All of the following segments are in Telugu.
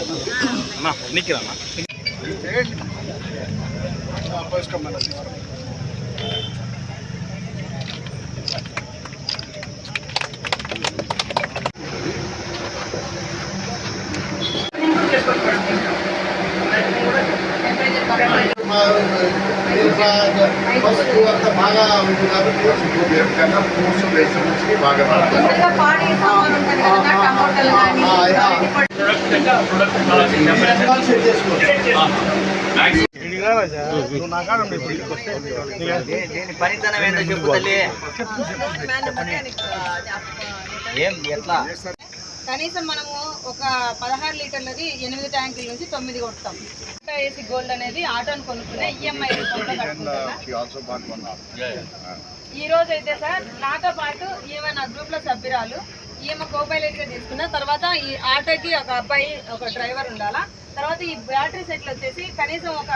అన్న నిక్కిరన్నా పసుపు అంత బాగా ఉంది కాబట్టి కన్నా ఫ్రూట్స్ వెజిటబుల్స్కి బాగా ఆ, ఆ. పనితనం ఏంటో చెప్పు తల్లి ఏం ఎట్లా కనీసం మనము ఒక పదహారు లీటర్లది ఎనిమిది ట్యాంకుల నుంచి తొమ్మిది కొడతాం ఏసీ గోల్డ్ అనేది ఆటోని కొనుక్కునే ఈఎంఐ now. ఈ రోజు అయితే సార్ నాతో పాటు ఈమె నా గ్రూప్లో సభ్యురాలు ఈమె కోపైలట్గా తీసుకున్న తర్వాత ఈ ఆటోకి ఒక అబ్బాయి ఒక డ్రైవర్ ఉండాలా తర్వాత ఈ బ్యాటరీ సెట్లు వచ్చేసి కనీసం ఒక.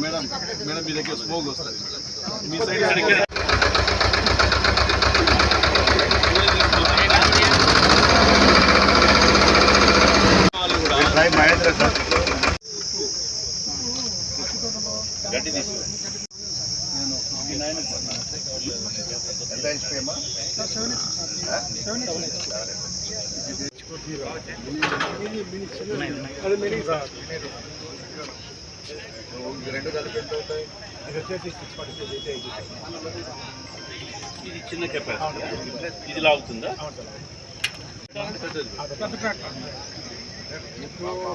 మేడం మేడం మీ దగ్గర స్మోక్ వస్తుంది మీ సైడ్ మహేంద్ర సార్ ఎంత HP అమ్మా? ఈ రెండు కలిపి ఎంత అవుతాయి ఇది చిన్న కెపాసిటీ ఇది లాగుతుందా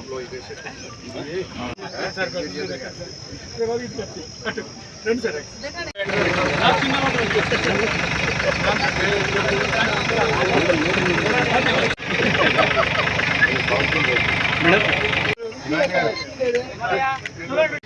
లో ఇదే సెట్ ఇది ఇది నలభై ఏం చల్లలా నిమ్మ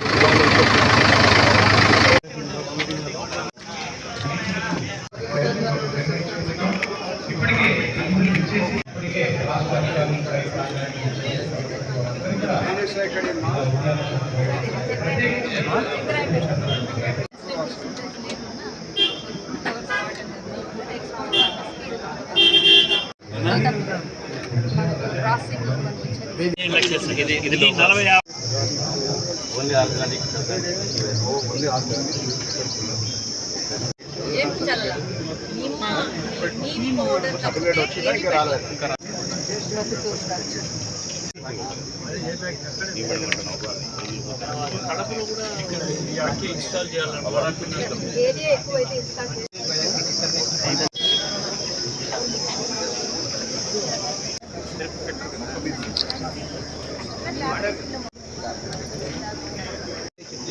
నీమ్ పౌడర్ తప్పితే ఏమీ రాలేదు. ఏరియా ఎక్కువైతే ఇన్స్టాల్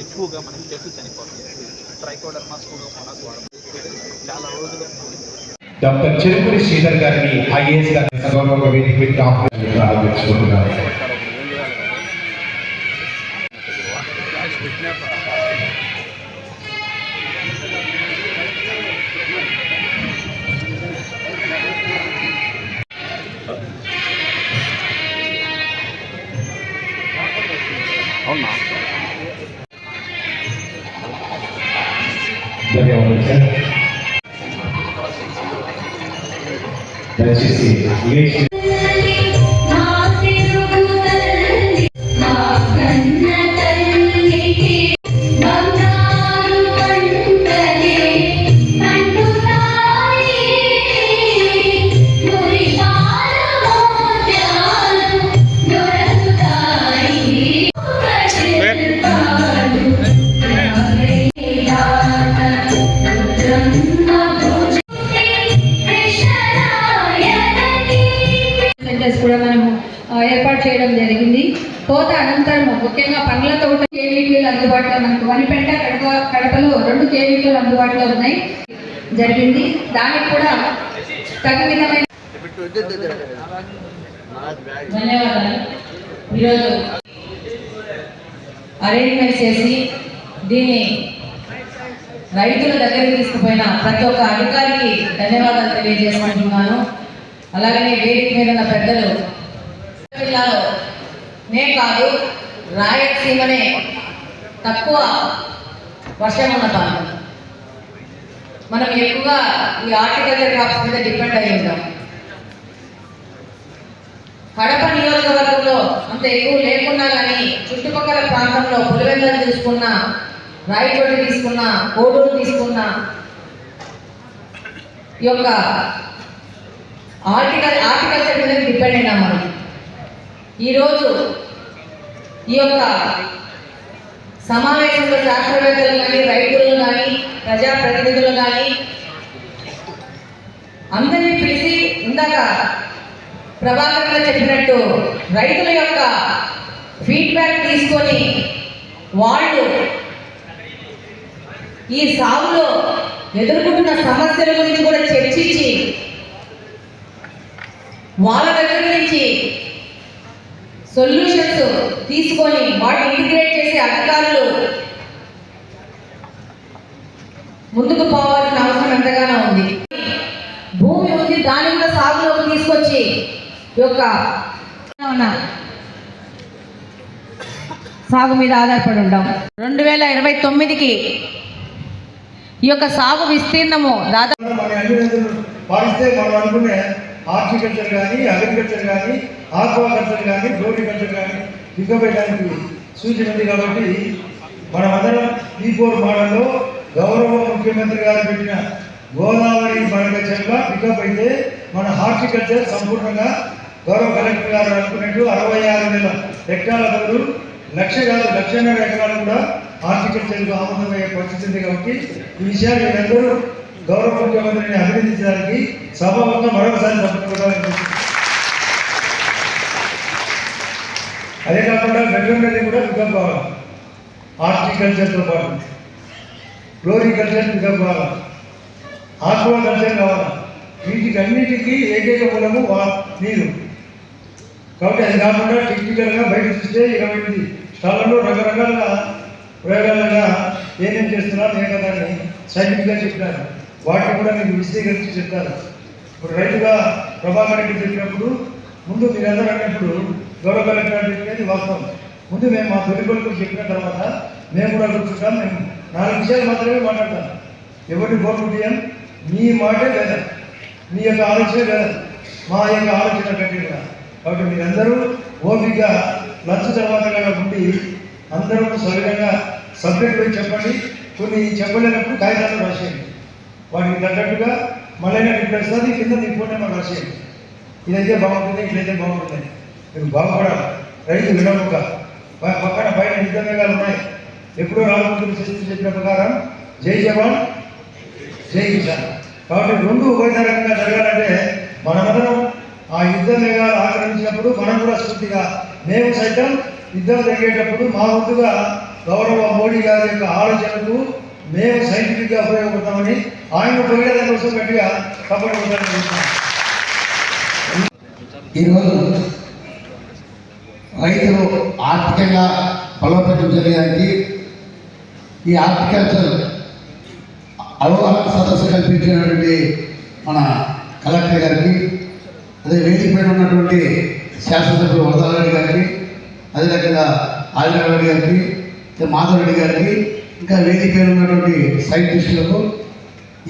ఎక్కువగా మనకి చెట్టు చనిపోతుంది ట్రైకోడర్మా సూడోమోనాస్ వాడడం చాలా రోజులు డాక్టర్ చెరుకురి శ్రీధర్ గారిని ఐఏఎస్ గారి సగౌరవ వేదిక పెట్టి దయచేసి కేవీలు అందుబాటులో మనకు వనిపెంట కడప కడపలో రెండు కేవీలు అందుబాటులో ఉన్నాయి. జరిగింది. దానికి కూడా తగు విధమైన ధన్యవాదాలు. ఈరోజు అరేంజ్మెంట్ చేసి దీన్ని రైతుల దగ్గరికి తీసుకుపోయిన ప్రతి ఒక్క అధికారికి ధన్యవాదాలు తెలియజేసుకుంటున్నాను. అలాగనే వేదిక మీద ఉన్న పెద్దలు జిల్లాలో నే కాదు రాయలసీమనే తక్కువ వర్షం ఉన్న ప్రాంతం మనం ఎక్కువగా ఈ ఆర్టికల్చర్ క్రాప్స్ మీద డిపెండ్ అయి ఉంటాం. కడప నియోజకవర్గంలో అంత ఎక్కువ లేకున్నా కానీ చుట్టుపక్కల ప్రాంతంలో పులివెందులు తీసుకున్న రాయచోటి తీసుకున్న కోడూరు తీసుకున్న ఈ యొక్క ఆర్టికల్ ఆర్టికల్చర్ మీద డిపెండ్ అయినా మనం. ఈరోజు ఈ యొక్క సమావేశంలో శాస్త్రవేత్తలు కానీ రైతులు కానీ ప్రజాప్రతినిధులు కానీ అందరినీ పిలిచి ఇందాక ప్రభాకర్ చెప్పినట్టు రైతుల యొక్క ఫీడ్బ్యాక్ తీసుకొని వాళ్ళు ఈ సాగులో ఎదుర్కొంటున్న సమస్యల గురించి కూడా చర్చించి వాళ్ళ దగ్గర నుంచి సొల్యూషన్స్ తీసుకొని వాటిని ఇంటిగ్రేట్ చేసే అధికారులు ముందుకు పోవాల్సిన అవసరం ఎంతగానో ఉంది. భూమి ఉంది దాని కూడా సాగులోకి తీసుకొచ్చి ఈ యొక్క సాగు మీద ఆధారపడి ఉంటాం రెండు వేల ఇరవై తొమ్మిదికి ఈ యొక్క సాగు విస్తీర్ణము దాదాపు హార్టికల్చర్ కానీ అగ్రికల్చర్ కానీ ఆక్వాకల్చర్ కానీ ఫ్లోరికల్చర్ కానీ దిగ్గబెట్టడానికి సూచన ఉంది కాబట్టి మనమందరం ఈ ఫోర్ మోడల్లో గౌరవ ముఖ్యమంత్రి గారు పెట్టిన గోదావరి మడక చెట్ల పికప్ అయితే మన హార్టికల్చర్ సంపూర్ణంగా గౌరవ కలెక్టర్ గారు అనుకున్నట్టు అరవై ఆరు వేల హెక్టార్ల బదులు లక్ష కాదు లక్షన్నర ఎకరాలు కూడా హార్టికల్చర్కు ఆమోదమయ్యే పరిస్థితి కాబట్టి ఈ విషయాన్ని మీరందరూ గౌరవ ముఖ్యమంత్రిని అభినందించడానికి సభలో మరొకసారి తప్పుకోవాలని అదే కాకుండా వెటర్నరీ కూడా పికప్ కావాలి హార్టికల్చర్తో పాటు. ఫ్లోరికల్చర్ పికప్ కావాలి ఆక్వాకల్చర్ కావాలి? వీటికి అన్నిటికీ ఏకైక మూలము వా నీరు. కాబట్టి అది కాకుండా టెక్నికల్గా బయట చూస్తే ఇరవై ఎనిమిది స్టాళ్ళలో రకరకాల ప్రయోగాలుగా ఏమేం చేస్తున్నారు ఏ కదా అని సైంటిఫిక్గా చెప్పినారు. వాటిని కూడా మీకు విశదీకరించి చెప్తారు ఇప్పుడు రైతుగా ప్రభాకర్ రెడ్డి చెప్పినప్పుడు ముందు మీరందరూ అన్నప్పుడు గౌరవ కలెక్టర్ గారు వాస్తవం. ముందు మేము మా తొలి చెప్పిన తర్వాత మేము కూడా కూర్చుంటాం మేము నాలుగు విషయాలు మాత్రమే మాట్లాడతాం. ఎవరిని కోరుకుంటాం మీ మాటే వేదం మీ యొక్క ఆలోచన లేదు? మా యొక్క ఆలోచన కట్టిన కాబట్టి మీరందరూ ఓపిక లంచ్ తర్వాత కనుక ఉండి అందరూ సవిధంగా సబ్జెక్ట్ పోయి చెప్పండి. కొన్ని చెప్పలేనప్పుడు కాగితాలు రాసేయండి. వాటికి తగ్గట్టుగా మళ్ళీ రిప్లై వస్తుంది కింద నీ ఫోన్ నెంబర్ రాసేయండి ఇదైతే బాగుంటుంది ఇట్లయితే బాగుంటుంది. మీరు బాగుపడాలి. రైతు వినముక పక్కన పైన యుద్ధమేఘాలు ఉన్నాయి. ఎప్పుడో రాజమండ్రి చేసి చెప్పిన ప్రకారం జై జవాన్ జై కిసాన్. కాబట్టి రెండు ఉభయతరంగా జరగాలంటే మనమందరం ఆ యుద్ధ మేఘాలు ఆక్రమించినప్పుడు మనం కూడా స్ఫూర్తిగా మేము సైతం యుద్ధం జరిగేటప్పుడు మా ముందుగా గౌరవ మోడీ గారి యొక్క ఆలోచనకు మేము సైంటిఫిక్గా ఉపయోగపడతామని ఆయన ఉపయోగం కోసం గట్టిగా తప్పకుండా ఈరోజు రైతులు ఆర్థికంగా బలోపేతం చేయడానికి ఈ హార్టికల్చర్ అవగాహన సదస్సు కల్పించినటువంటి మన కలెక్టర్ గారికి అదే వేదిక పైన ఉన్నటువంటి శాసనసభ్యులు వరదారెడ్డి గారికి అదే రకంగా ఆదిరారెడ్డి గారికి ఇంకా మాధవరెడ్డి గారికి ఇంకా వేదిక ఉన్నటువంటి సైంటిస్టులకు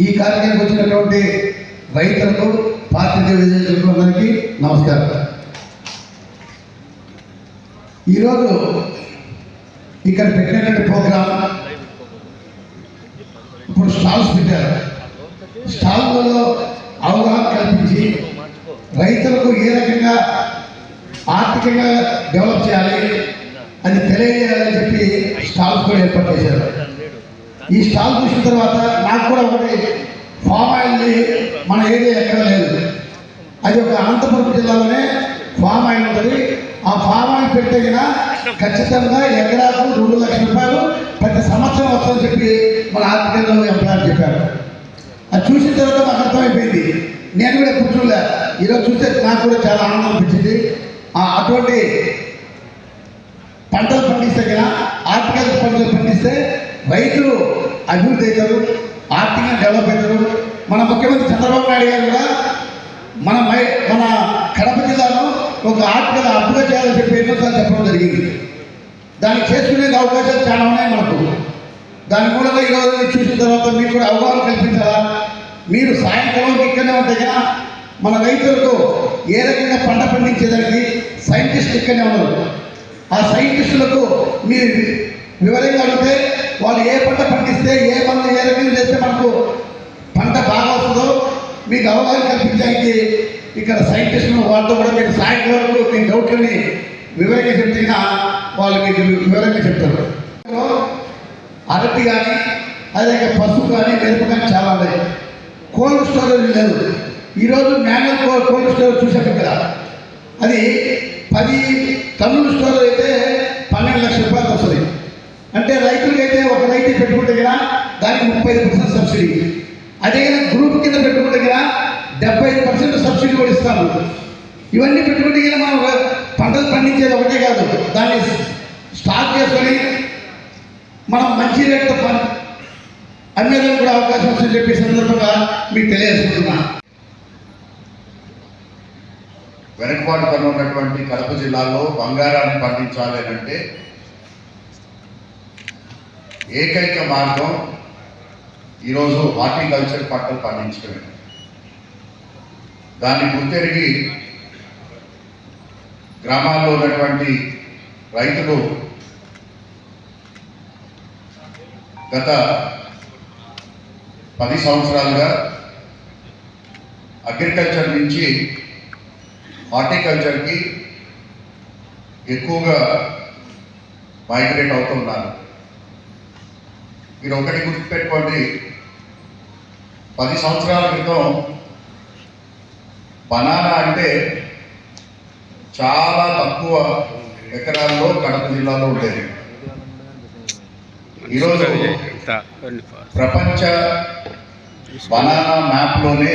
ఈ కార్యక్రమానికి వచ్చినటువంటి రైతులకు పార్టీ విజయులకు అందరికీ నమస్కారం. ఈరోజు ఇక్కడ పెట్టినటువంటి ప్రోగ్రామ్ ఇప్పుడు స్టాల్స్ పెట్టారు. స్టాల్లో అవగాహన కల్పించి రైతులకు ఏ రకంగా ఆర్థికంగా డెవలప్ చేయాలి అది తెలియజేయాలని చెప్పి స్టాల్స్ కూడా ఏర్పాటు చేశారు. ఈ స్టాల్ చూసిన తర్వాత నాకు కూడా ఒకటి ఫామ్ ఆయిల్ని మన ఏరియా ఎక్కడ లేదు. అది ఒక అనంతపురం జిల్లాలోనే ఫామ్ ఆయిల్ ఉంటుంది. ఆ ఫామ్ ఆయిల్ పెట్టిన ఖచ్చితంగా ఎకరాకు రెండు లక్షల రూపాయలు ప్రతి సంవత్సరం వస్తుందని చెప్పి మన ఆర్థికంగా ఎంప్లాయర్ చెప్పారు. అది చూసిన తర్వాత నాకు అర్థమైపోయింది. నేను కూడా కూర్చోలే ఈరోజు చూస్తే నాకు కూడా చాలా ఆనందం అనిపించింది. ఆ అటువంటి పంటలు పండిస్తే కదా ఆర్థిక పంటలు పండిస్తే రైతులు అభివృద్ధి అవుతారు ఆర్థికంగా డెవలప్ అవుతారు. మన ముఖ్యమంత్రి చంద్రబాబు నాయుడు గారు కూడా మన మై మన కడప జిల్లాలో ఒక ఆర్థిక అప్పుగా చేయాలని చెప్పి ఎన్నోసార్లు చెప్పడం జరిగింది. దాన్ని చేసుకునే అవకాశాలు చాలా ఉన్నాయి మనకు. దాని కూడా ఈరోజు మీరు చూసిన తర్వాత మీకు కూడా అవగాహన కల్పించాలా? మీరు సాయంకాలం ఇక్కడనే ఉంటే కదా మన రైతులకు ఏ రకంగా పంట పండించేదానికి సైంటిస్టులు ఇక్కడనే ఉన్నారు. ఆ సైంటిస్టులకు మీరు వివరంగా అడిగితే వాళ్ళు ఏ పంట పండిస్తే ఏ పంట ఏ రకంగా చేస్తే మనకు పంట బాగా వస్తుందో మీకు అవగాహన కల్పించడానికి ఇక్కడ సైంటిస్టులు వాళ్ళతో కూడా మీరు సాయంత్రం వరకు మీ డౌట్లని వివరంగా చెప్తున్నా వాళ్ళు మీకు వివరంగా చెప్తారు. అరటి కానీ అదే పసుపు కానీ మిరప కానీ చాలా ఉన్నాయి. కోల్డ్ స్టోరేజ్ లేదు. ఈరోజు మ్యాన్యువల్ కోల్డ్ స్టోరేజ్ చూసాం కదా. అది పది టన్నుల స్టోర్ అయితే పన్నెండు లక్షల రూపాయలు వస్తుంది. అంటే రైతులకైతే ఒక రైతు పెట్టుకుంటే కదా దానికి ముప్పై ఐదు పర్సెంట్ సబ్సిడీ. అదే గ్రూప్ కింద పెట్టుకుంటే కదా డెబ్బై ఐదు పర్సెంట్ సబ్సిడీ కూడా ఇస్తాము. ఇవన్నీ పెట్టుకుంటే కదా మనం పంటలు పండించేది ఒకటే కాదు. దాన్ని స్టాక్ చేసుకొని మనం మంచి రేట్తో పని అమ్మేదానికి కూడా అవకాశం వస్తుందని చెప్పి సందర్భంగా మీకు తెలియజేసుకుంటున్నా. వెనుకబాటుతనం ఉన్నటువంటి కడప జిల్లాలో బంగారాన్ని పండించాలి అని అంటే ఏకైక మార్గం ఈరోజు హార్టికల్చర్ పంటలు పండించడమే. దాన్ని గుర్తెరిగి గ్రామాల్లో ఉన్నటువంటి రైతులు గత పది సంవత్సరాలుగా అగ్రికల్చర్ నుంచి హార్టికల్చర్కి ఎక్కువగా మైగ్రేట్ అవుతున్నారు మీరు ఒకటి గుర్తుపెట్టుకోండి పది సంవత్సరాల క్రితం బనానా అంటే చాలా తక్కువ ఎకరాల్లో కడప జిల్లాలో ఉండేది. ఈరోజు ప్రపంచ బనానా మ్యాప్లోనే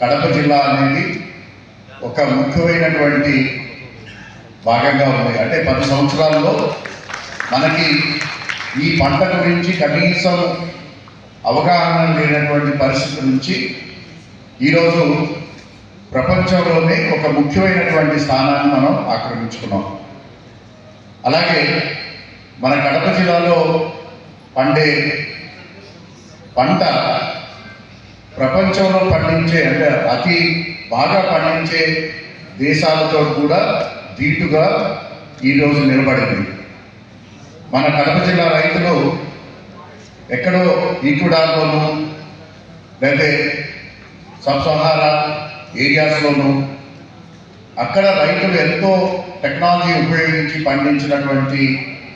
కడప జిల్లా అనేది ఒక ముఖ్యమైనటువంటి భాగంగా ఉంది. అంటే పది సంవత్సరాల్లో మనకి ఈ పంట గురించి కనీసం అవగాహన లేనటువంటి పరిస్థితి నుంచి ఈరోజు ప్రపంచంలోనే ఒక ముఖ్యమైనటువంటి స్థానాన్ని మనం ఆక్రమించుకున్నాం. అలాగే మన కడప జిల్లాలో పండే పంట ప్రపంచంలో పండించే అంటే అతి బాగా పండించే దేశాలతో కూడా ధీటుగా ఈరోజు నిలబడింది. మన కడప జిల్లా రైతులు ఎక్కడో ఈక్వడార్లోను లేకపోతే సబ్ సహార ఏరియాస్లోనూ అక్కడ రైతులు ఎంతో టెక్నాలజీ ఉపయోగించి పండించినటువంటి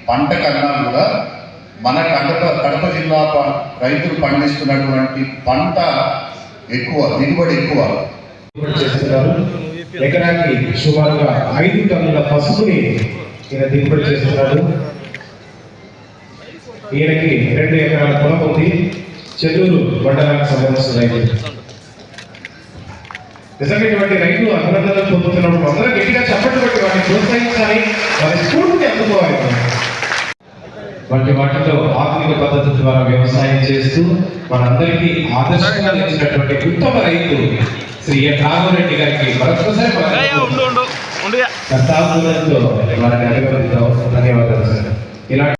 పంట కన్నా కూడా మన కడప కడప జిల్లా రైతులు పండిస్తున్నటువంటి పంట ఎక్కువ దిగుబడి ఎక్కువ. దిగుబడి చేస్తున్నారు. ఎకరాకి సుమారుగా ఐదు టన్నుల పసుపుని ఈయన దిగుబడి చేస్తున్నారు. ఈయనకి రెండు ఎకరాల పొలం ఉంది. చెల్లూరు మండలానికి సంబంధించిన రైతు. ఇటువంటి రైతులు అభినందనలు పొందుతున్నప్పుడు అందరూ గట్టిగా చప్పట్లు పెట్టి వారిని ప్రోత్సహించాలి. వారి స్ఫూర్తిని అందుకోవాలి. వంటి వాటిలో ఆధునిక పద్ధతి ద్వారా వ్యవసాయం చేస్తూ మనందరికీ ఆదర్శంగా నిలిచినటువంటి ఉత్తమ రైతు శ్రీ ఎన్ రాఘవరెడ్డి గారికి మరొకసారి వారిని అభినందిద్దాం ధన్యవాదాలు సార్. ఇలా